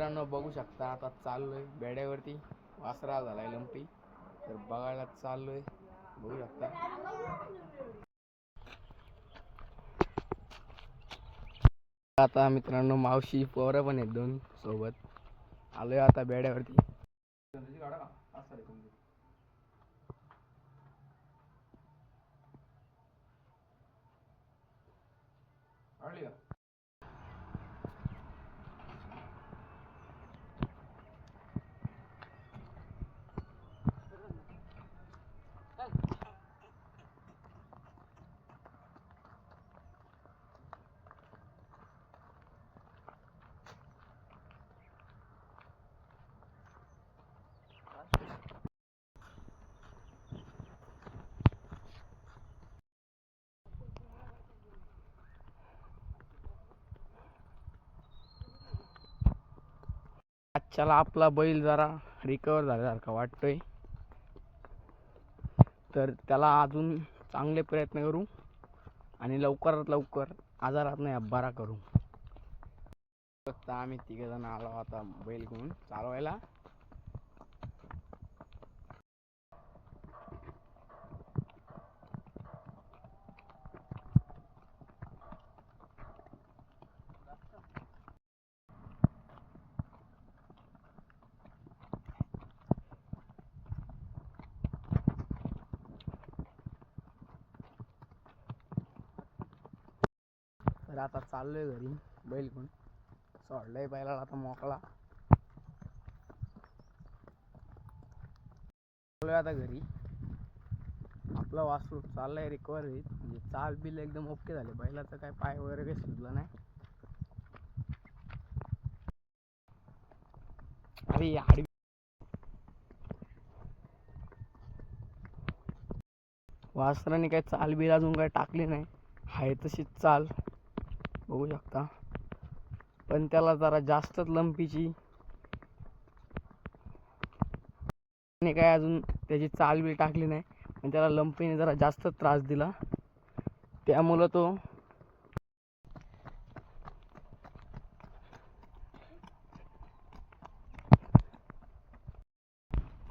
मित्रांनो बघू शकता आता चाललोय बेड्यावरती. वासरा झालाय लंपी. तर बघायला चाललोय. बघू शकता. आता मित्रांनो मावशी पोरं पण आहेत दोन सोबत. आलोय आता बेड्यावरती. चला आपला बैल जरा रिकवर झाल्यासारखा वाटतोय. तर त्याला अजून चांगले प्रयत्न करू आणि लवकरात लवकर आजारात नाही बरा करू. फक्त आम्ही तिघ जण आलो आता बैल घेऊन चालवायला. तर आता चाललोय घरी बैल पण सोडलं आहे बैलाला आता मोकळा. चाललोय आता घरी. आपला वासरू चाललं आहे होईल म्हणजे चाल बिल एकदम ओके झाले. बैलाचं काय पाय वगैरे काही सुजलं नाही. अरे आडवी वासराने काही चाल बिल अजून काही टाकली नाही. आहे तशीच चाल. बघू शकता. पण त्याला जरा जास्तच लंपीची आणि काय अजून त्याची चाल बी टाकली नाही. पण त्याला लंपीने जरा जास्त त्रास दिला. त्यामुळं तो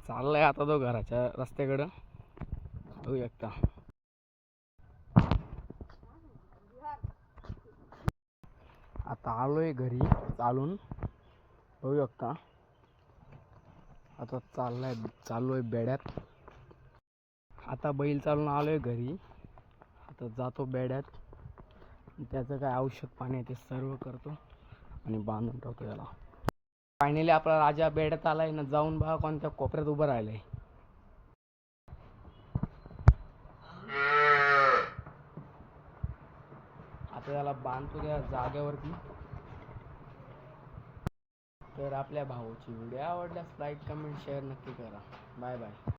चाललाय आता तो घराच्या रस्त्याकडं. बघू शकता. आता आलो आहे घरी चालून. बघू शकता आता चाललाय चाललो आहे बेड्यात. आता बैल चालून आलो आहे घरी. आता जातो बेड्यात. त्याचं काय औषध पाणी आहे ते सर्व करतो आणि बांधून ठेवतो याला. फायनली आपला राजा बेड्यात आलाय ना जाऊन बघा कोणत्या कोपऱ्यात उभं राहिलंय. आता त्याला बांधतो त्या जागेवरती. तर आपल्या भाऊची व्हिडिओ आवडल्यास लाईक कमेंट शेअर नक्की करा. Bye bye